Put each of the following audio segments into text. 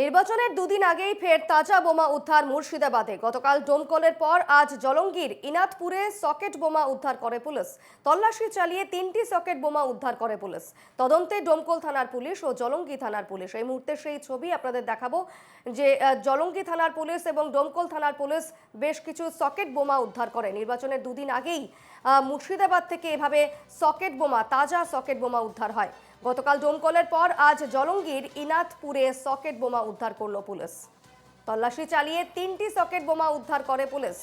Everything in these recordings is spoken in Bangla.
নির্বাচনের দুদিন আগেই ফের তাজা বোমা উদ্ধার মুর্শিদাবাদে। গতকাল ডোমকলের পর আজ জলঙ্গির ইনাতপুরে সকেট বোমা উদ্ধার করে পুলিশ। তল্লাশি চালিয়ে তিনটি সকেট বোমা উদ্ধার করে পুলিশ। তদন্তে ডোমকল থানার পুলিশ ও জলঙ্গি থানার পুলিশ। এই মুহূর্তে সেই ছবি আপনাদের দেখাবো যে জলঙ্গি থানার পুলিশ এবং ডোমকল থানার পুলিশ বেশ কিছু সকেট বোমা উদ্ধার করে। নির্বাচনের দুদিন আগেই মুর্শিদাবাদ থেকে এভাবে সকেট বোমা, তাজা সকেট বোমা উদ্ধার হয়। গতকাল ডোমকলের পর আজ জলঙ্গির ইনাতপুরে সকেট বোমা উদ্ধার করল পুলিশ। তল্লাশি চালিয়ে তিনটি সকেট বোমা উদ্ধার করে পুলিশ।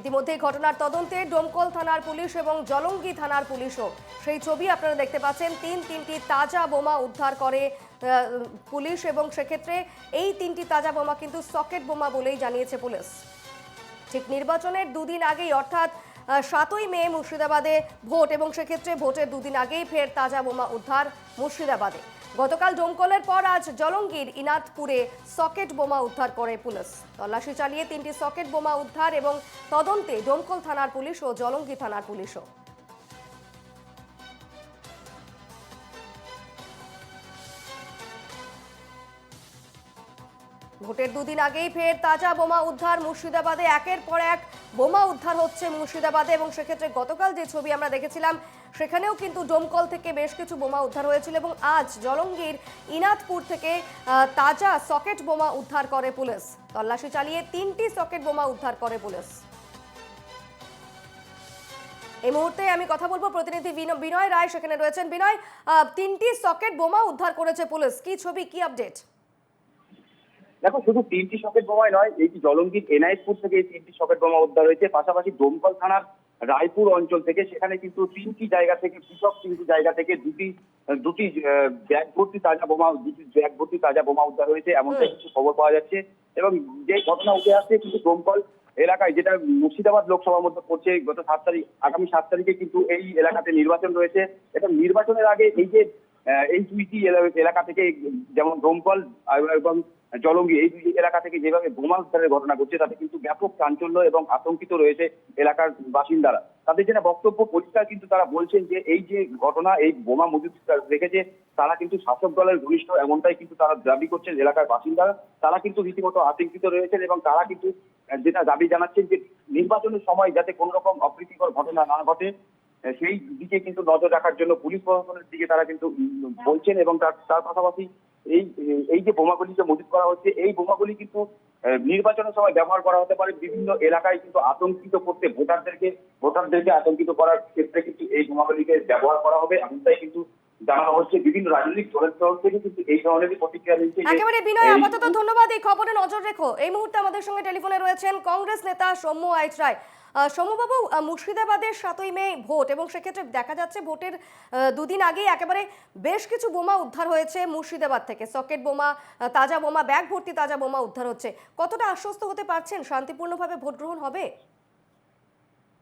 ইতিমধ্যেই ঘটনার তদন্তে ডোমকল থানার পুলিশ এবং জলঙ্গি থানার পুলিশও সেই ছবি আপনারা দেখতে পাচ্ছেন। তিন তিনটি তাজা বোমা উদ্ধার করে পুলিশ এবং সেক্ষেত্রে এই তিনটি তাজা বোমা কিন্তু সকেট বোমা বলেই জানিয়েছে পুলিশ। ঠিক নির্বাচনের দুদিন আগেই অর্থাৎ সাতই মে মুর্শিদাবাদে ভোট এবং সেক্ষেত্রে ভোটের দুদিন আগেই ফের তাজা বোমা উদ্ধার মুর্শিদাবাদে। গতকাল ডোমকলের পর আজ জলঙ্গির ইনাতপুরে সকেট বোমা উদ্ধার করে পুলিশ। তল্লাশি চালিয়ে তিনটি সকেট বোমা উদ্ধার এবং তদন্তে ডোমকল থানার পুলিশ ও জলঙ্গি থানার পুলিশও। ভোটের দুদিন আগেই ফের তাজা বোমা উদ্ধার, মুর্শিদাবাদে একের পর এক বোমা উদ্ধার হচ্ছে মুর্শিদাবাদে এবং সেক্ষেত্রে গতকাল যে ছবি আমরা দেখেছিলাম, সেখানেও কিন্তু ডোমকল থেকে বেশ কিছু বোমা উদ্ধার হয়েছিল এবং আজ জলঙ্গির ইনাতপুর থেকে তাজা সকেট বোমা উদ্ধার করে পুলিশ। তল্লাশি চালিয়ে তিনটি সকেট বোমা উদ্ধার করে পুলিশ। এই মুহূর্তে আমি কথা বলব প্রতিনিধি বিন- বিনয় রায়, সেখানে রয়েছেন। বিনয় তিনটি সকেট বোমা উদ্ধার করেছে পুলিশ। কি ছবি, কি আপডেট? দেখো শুধু তিনটি সকেট বোমাই নয় এই যে জলঙ্গির এনআইপুর থেকে এই তিনটি সকেট বোমা উদ্ধার হয়েছে পাশাপাশি দমকল থানার রায়পুর অঞ্চল থেকে সেখানে কিন্তু তিনটি জায়গা থেকে পৃথক তিনটি জায়গা থেকে দুটি দুটি ব্যাগ ভর্তি তাজা বোমা দুটি ব্যাগ ভর্তি তাজা বোমা উদ্ধার হয়েছে এমনটাই কিছু খবর পাওয়া যাচ্ছে। এবং যে ঘটনা উঠে আসছে কিন্তু দমকল এলাকায় যেটা মুর্শিদাবাদ লোকসভার মধ্যে পড়ছে গত সাত তারিখ আগামী সাত তারিখে কিন্তু এই এলাকাতে নির্বাচন রয়েছে। এবং নির্বাচনের আগে এই যে এই দুইটি এলাকা থেকে যেমন দমকল এবং জলঙ্গি, এই দুই এলাকা থেকে যেভাবে বোমা উদ্ধারের ঘটনা ঘটছে, তাতে কিন্তু ব্যাপক চাঞ্চল্য এবং আতঙ্কিত রয়েছে এলাকার বাসিন্দারা। তাদের যেটা বক্তব্য, পরিষ্কার কিন্তু তারা বলছেন যে, এই যে ঘটনা, এই বোমা মজুদ রেখেছে, তারা কিন্তু শাসক দলের ঘনিষ্ঠ, এমনটাই কিন্তু তারা দাবি করছেন এলাকার বাসিন্দারা। তারা কিন্তু রীতিমতো আতঙ্কিত রয়েছেন এবং তারা কিন্তু যেটা দাবি জানাচ্ছেন যে, নির্বাচনের সময় যাতে কোনো রকম অপ্রীতিকর ঘটনা না ঘটে সেই দিকে কিন্তু নজর রাখার জন্য পুলিশ প্রশাসনের দিকে তারা কিন্তু বলছেন এবং তার তার পাশাপাশি এই এই যে বোমাগুলি যে মজুত করা হচ্ছে, এই বোমাগুলি কিন্তু নির্বাচনের সময় ব্যবহার করা হতে পারে। বিভিন্ন এলাকায় কিন্তু আতঙ্কিত করতে ভোটারদেরকে ভোটারদেরকে আতঙ্কিত করার ক্ষেত্রে কিন্তু এই বোমাগুলিকে ব্যবহার করা হবে। এমনটাই কিন্তু জানানো হচ্ছে বিভিন্ন রাজনৈতিক দলের তরফ থেকে কিন্তু এই ধরনেরই প্রতিক্রিয়া দিচ্ছে যে একেবারে বিনয় আপাতত ধন্যবাদ। এই খবরে নজর রেখো। এই মুহূর্তে আমাদের সঙ্গে টেলিফোনে রয়েছেন কংগ্রেস নেতা সৌম্য আইচ রায়। সৌম্যবাবু মুর্শিদাবাদের সাতই মে ভোট এবং সেক্ষেত্রে দেখা যাচ্ছে ভোটের দুদিন আগেই একেবারে বেশ কিছু বোমা উদ্ধার হয়েছে মুর্শিদাবাদ থেকে। সকেট বোমা তাজা বোমা ব্যাগ ভর্তি তাজা বোমা উদ্ধার হচ্ছে। কতটা আশ্বস্ত হতে পারছেন? শান্তিপূর্ণভাবে ভোট গ্রহণ হবে?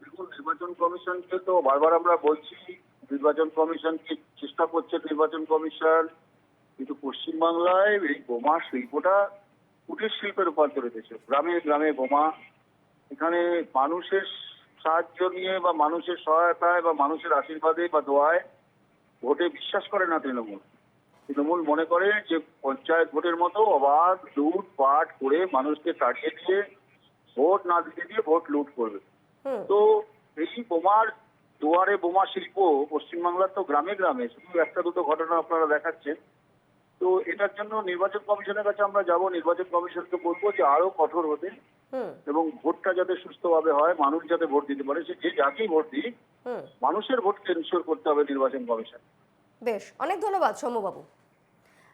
নির্বাচন কমিশনকে তো বারবার আমরা বলছি নির্বাচন কমিশন কি চেষ্টা করছে নির্বাচন কমিশন কিন্তু পশ্চিমবাংলায় এই বোমা শিল্পটা কুটির শিল্পে রূপান্তরিত হয়েছে। গ্রামে গ্রামে বোমা। এখানে মানুষের সাহায্য নিয়ে বা মানুষের সহায়তায় বা মানুষের আশীর্বাদে বা দোয়ায় ভোটে বিশ্বাস করে না তৃণমূল। তৃণমূল মনে করে যে পঞ্চায়েত ভোটের মতো অবাধ লুট পাট করে মানুষকে তাড়িয়ে দিয়ে ভোট না দিতে দিয়ে ভোট লুট করবে। তো এই বোমার দুয়ারে বোমা শিল্প পশ্চিমবাংলার তো গ্রামে গ্রামে শুধু একটা দুটো ঘটনা আপনারা দেখাচ্ছেন। তো এটার জন্য নির্বাচন কমিশনের কাছে আমরা যাব নির্বাচন কমিশনকে বলব যে আরও কঠোর হতে এবং ভোটটা যাতে সুস্থভাবে হয় মানুষ যাতে ভোট দিতে পারে সে যে যাকেই ভোট দিই মানুষের ভোটকে এনশিওর করতে হবে নির্বাচন কমিশন। বেশ অনেক ধন্যবাদ সৌম্যবাবু।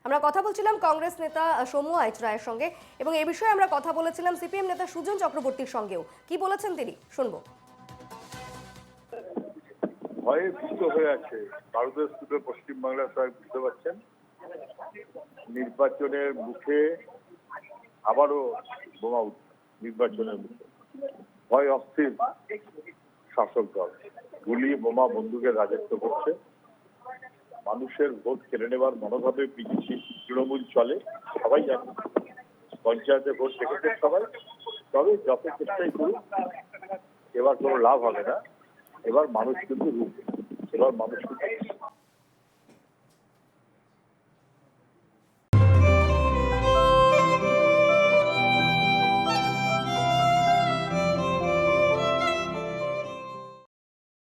আমরা কথা বলছিলাম কংগ্রেস নেতা সমু সৌম্য আইচ রায়ের সঙ্গে এবং এ বিষয়ে আমরা কথা বলেছিলাম সিপিএম নেতা সুজন চক্রবর্তীর সঙ্গেও। কি বলেছেন তিনি? শুনব। ভয়ে ভীত হয়ে আছে। ভারতের স্থিত পশ্চিমবাংলার সবাই বুঝতে পারছেন। নির্বাচনের মুখে আবারও বোমা উঠছে। নির্বাচনের মুখে। ভয় অস্থির শাসক দল। গুলি বোমা বন্দুকের রাজত্ব করছে। মানুষের ভোট কেড়ে নেবার মনোভাবে বিজেপি, তৃণমূল চলে। সবাই জানে। পঞ্চায়েতে ভোট দেখেছে সবাই। তবে যত চেষ্টাই করুক, এবার কোনো লাভ হবে না। এবার মানুষ কিন্তু রূপ এবার মানুষ কিন্তু